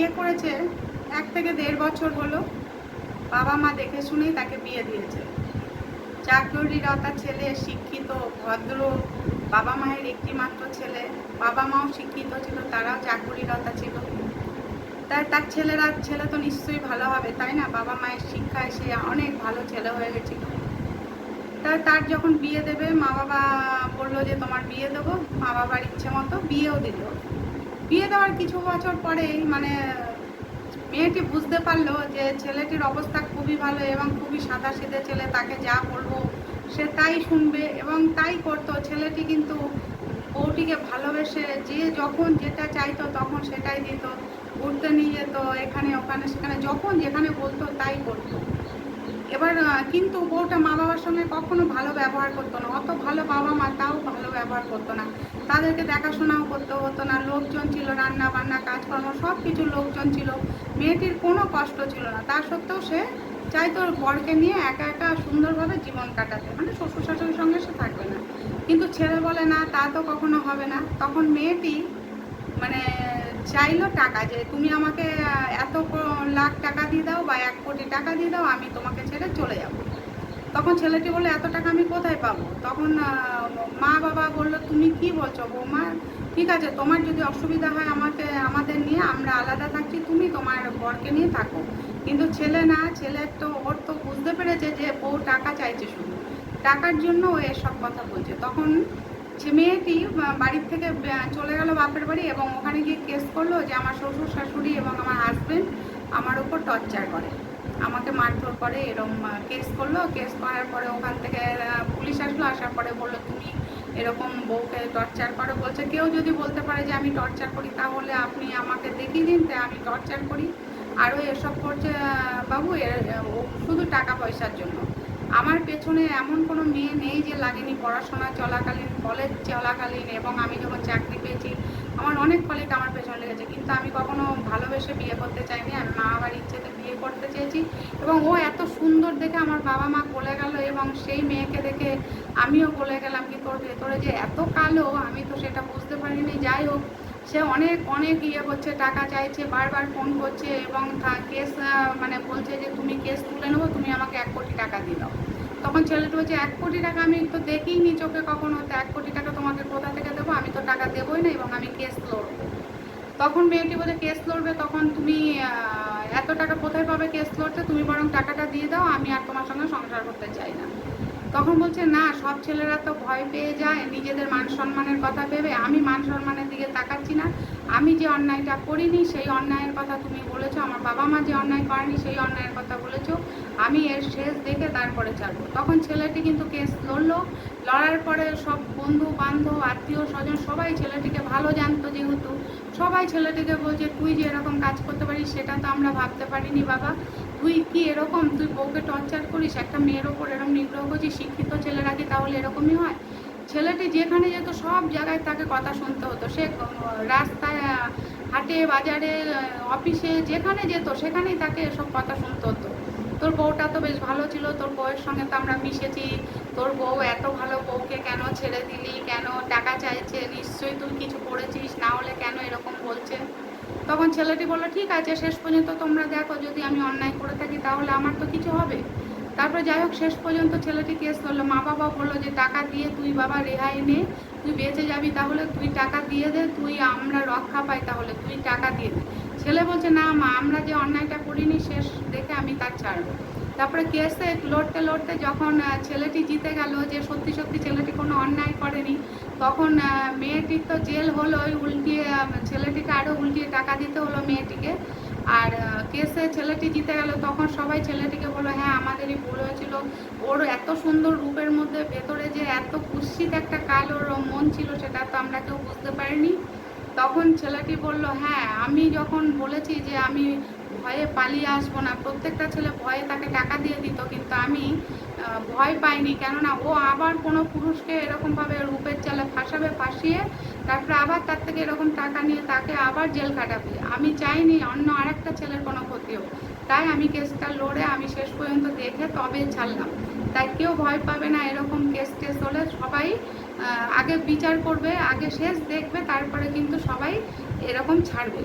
বিয়ে করেছে, এক থেকে দেড় বছর হলো। বাবা মা দেখে শুনেই তাকে বিয়ে দিয়েছে। চাকরিরতা ছেলে, শিক্ষিত, ভদ্র, বাবা মায়ের একটি মাত্র ছেলে। বাবা মাও শিক্ষিত ছিল, তারাও চাকরিরতা ছিল। তাই তার ছেলেরা, ছেলে তো নিশ্চয়ই ভালো হবে, তাই না? বাবা মায়ের শিক্ষায় সে অনেক ভালো ছেলে হয়ে গেছিল। তা তার যখন বিয়ে দেবে, মা বাবা বলল যে, তোমার বিয়ে দেবো? মা বাবার ইচ্ছে মতো বিয়েও দিল। বিয়ে দেওয়ার কিছু বছর পরেই মানে মেয়েটি বুঝতে পারল যে ছেলেটির অবস্থা খুবই ভালো এবং খুবই সাদা সিধে ছেলে, তাকে যা বলব সে তাই শুনবে এবং তাই করতো। ছেলেটি কিন্তু বউটিকে ভালোবেসে যে যখন যেটা চাইতো তখন সেটাই দিত, ঘুরতে নিয়ে যেত, এখানে, ওখানে, সেখানে, যখন যেখানে বলতো তাই করতো। এবার কিন্তু বউটা মা বাবার সঙ্গে কখনো ভালো ব্যবহার করতো না। অত ভালো বাবা মা তাও ভালো ব্যবহার করতো না। তাদেরকে দেখাশোনাও করতে হতো না। লোকজন ছিল রান্না বান্না কাজকর্ম সব কিছু লোকজন ছিল। মেয়েটির কোনো কষ্ট ছিল না। তা সত্ত্বেও সে চাইতো বরকে নিয়ে একা একা সুন্দরভাবে জীবন কাটাতে। মানে শ্বশুর শাশুড়ির সঙ্গে সে থাকবে না। কিন্তু ছেলে বলে, না, তা তো কখনো হবে না। তখন মেয়েটি মানে চাইলো টাকা যে তুমি আমাকে এত লাখ টাকা দিয়ে দাও বা এক কোটি টাকা দিয়ে দাও, আমি তোমাকে ছেড়ে চলে যাব। তখন ছেলেটি বলল, এত টাকা আমি কোথায় পাবো? তখন মা বাবা বলল, তুমি কি বলছো বৌমা? ঠিক আছে, তোমার যদি অসুবিধা হয় আমাকে, আমাদের নিয়ে আমরা আলাদা থাকছি, তুমি তোমার বরকে নিয়ে থাকো। কিন্তু ছেলে না, ছেলে তো, ওর তো বুঝতে পেরেছে যে বউ টাকা চাইছে শুধু। টাকার জন্য ও এসব কথা বলছে। তখন সে মেয়েটি বাড়ির থেকে চলে গেল বাপের বাড়ি এবং ওখানে গিয়ে কেস করল যে আমার শ্বশুর শাশুড়ি এবং আমার হাজব্যান্ড আমার উপর টর্চার করে। আমাকে মারধর করে এরকম কেস করল। কেস করার পরে ওখান থেকে পুলিশ আসলো, আসার পরে বলল, তুমি এরকম বউকে টর্চার করো। বলছে, কেউ যদি বলতে পারে যে আমি টর্চার করি, তাহলে আপনি আমাকে দেখিয়ে দিন তাই আমি টর্চার করি। আরও এসব করছে বাবু, এর- শুধু টাকা পয়সার জন্য। আমার পেছনে এমন কোনো মেয়ে নেই যে লাগেনি পড়াশোনা, চলাকালীন কলেজ চলাকালীন এবং আমি যখন চাকরি পেয়েছি, আমার অনেক কলেজ আমার পেছনে লেগেছে। কিন্তু আমি কখনো ভালোবেসে বিয়ে করতে চাইনি। আমি মা বাবার ইচ্ছেতে বিয়ে করতে চেয়েছি এবং ও এত সুন্দর দেখে আমার বাবা মা বলে গেল এবং সেই মেয়েকে দেখে আমিও বলে গেলাম। কি তোর ভেতরে যে এত কালো, আমি তো সেটা বুঝতে পারিনি। যাই হোক সে অনেক অনেক ইয়ে করছে টাকা চাইছে, বারবার ফোন করছে এবং কেস মানে বলছে যে, তুমি কেস তুলে নেব, তুমি আমাকে এক কোটি টাকা দিয়ে দাও। তখন ছেলেটা বলছে, এক কোটি টাকা আমি তো দেখিনি চোখে কখনো, তো এক কোটি টাকা তোমাকে কোথা থেকে দেবো? আমি তো টাকা দেবোই না এবং আমি কেস লড়বো। তখন মেয়েটি বলে কেস লড়বে তখন তুমি এত টাকা কোথায় পাবে কেস লড়তে? তুমি বরং টাকাটা দিয়ে দাও, আমি আর তোমার সঙ্গে সংসার করতে চাই না। তখন বলছে, না, সব ছেলেরা তো ভয় পেয়ে যায়, নিজেদের মান সম্মানের কথা ভেবে আমি মান সম্মানের দিকে তাকাচ্ছি না। আমি যে অন্যায়টা করিনি, সেই অন্যায়ের কথা তুমি বলেছ, আমার বাবা মা যে অন্যায় করেনি, সেই অন্যায়ের কথা বলেছ, আমি এর শেষ দেখে তারপরে চালবো তখন ছেলেটি কিন্তু কেস লড়লো লড়ার পরে সব বন্ধু, বান্ধব, আত্মীয়, স্বজন সবাই ছেলেটিকে ভালো জানতো যেহেতু। সবাই ছেলেটিকে বলছে, তুই যে এরকম কাজ করতে পারিস, সেটা তো আমরা ভাবতে পারিনি, বাবা। তুই কি এরকম? তুই বউকে টর্চার করিস? একটা মেয়ের ওপর এরকম নিগ্রহ করছিস, শিক্ষিত ছেলেরা কি তাহলে এরকমই হয়? ছেলেটি যেখানে যেত, সব জায়গায় তাকে কথা শুনতে হতো। সে রাস্তায়, হাটে, বাজারে, অফিসে, যেখানে যেত, সেখানেই তাকে এসব কথা শুনতে হতো। তোর বউটা তো বেশ ভালো ছিল, তোর বউয়ের সঙ্গে তো আমরা মিশেছি। তোর বউ এত ভালো বউকে কেন ছেড়ে দিলি? কেন টাকা চাইছে? নিশ্চয়ই তুই কিছু করেছিস, না হলে কেন এরকম বলছে? তখন ছেলেটি বলল, ঠিক আছে, শেষ পর্যন্ত তোমরা দেখো, যদি আমি অন্যায় করে থাকি তাহলে আমার তো কিছু হবে। তারপরে যাই হোক, শেষ পর্যন্ত ছেলেটি কেস করল মা বাবা বলল যে, টাকা দিয়ে তুই বাবা রেহাই নে তুই বেঁচে যাবি তাহলে তুই টাকা দিয়ে দে, তুই আমরা রক্ষা পাই তাহলে তুই টাকা দিয়ে দে। ছেলে বলছে, না মা, আমরা যে অন্যায়টা করিনি, শেষ দেখে আমি তার ছাড়বো। তারপরে কেসে লড়তে লড়তে যখন ছেলেটি জিতে গেল যে সত্যি সত্যি ছেলেটি কোনো অন্যায় করেনি, তখন মেয়েটির তো জেল হলো উল্টিয়ে ছেলেটিকে আরও উল্টিয়ে টাকা দিতে হলো মেয়েটিকে। আর কেসে ছেলেটি জিতে গেল, তখন সবাই ছেলেটিকে বলল হ্যাঁ আমাদেরই ভুল হয়েছিল। ওর এত সুন্দর রূপের মধ্যে ভেতরে যে এত কুৎসিত একটা কালোর মন ছিল, সেটা তো আমরা কেউ বুঝতে পারিনি। তখন ছেলেটি বলল হ্যাঁ আমি যখন বলেছি যে আমি ভয়ে পালিয়ে আসব না, প্রত্যেকটা ছেলে ভয়ে তাকে টাকা দিয়ে দিত, কিন্তু আমি ভয় পাইনি। কেননা ও আবার কোনো পুরুষকে এরকমভাবে রূপের চালে ফাঁসাবে, ফাঁসিয়ে তারপরে আবার তার থেকে এরকম টাকা নিয়ে তাকে আবার জেল কাটাবে আমি চাইনি অন্য আরেকটা ছেলের কোনো ক্ষতি হোক। তাই আমি কেসটা লড়ে আমি শেষ পর্যন্ত দেখে তবে ছাড়লাম। তাই কেউ ভয় পাবে না এরকম কেস টেস হলে সবাই আগে বিচার করবে, আগে শেষ দেখবে, তারপরে কিন্তু সবাই এরকম ছাড়বে।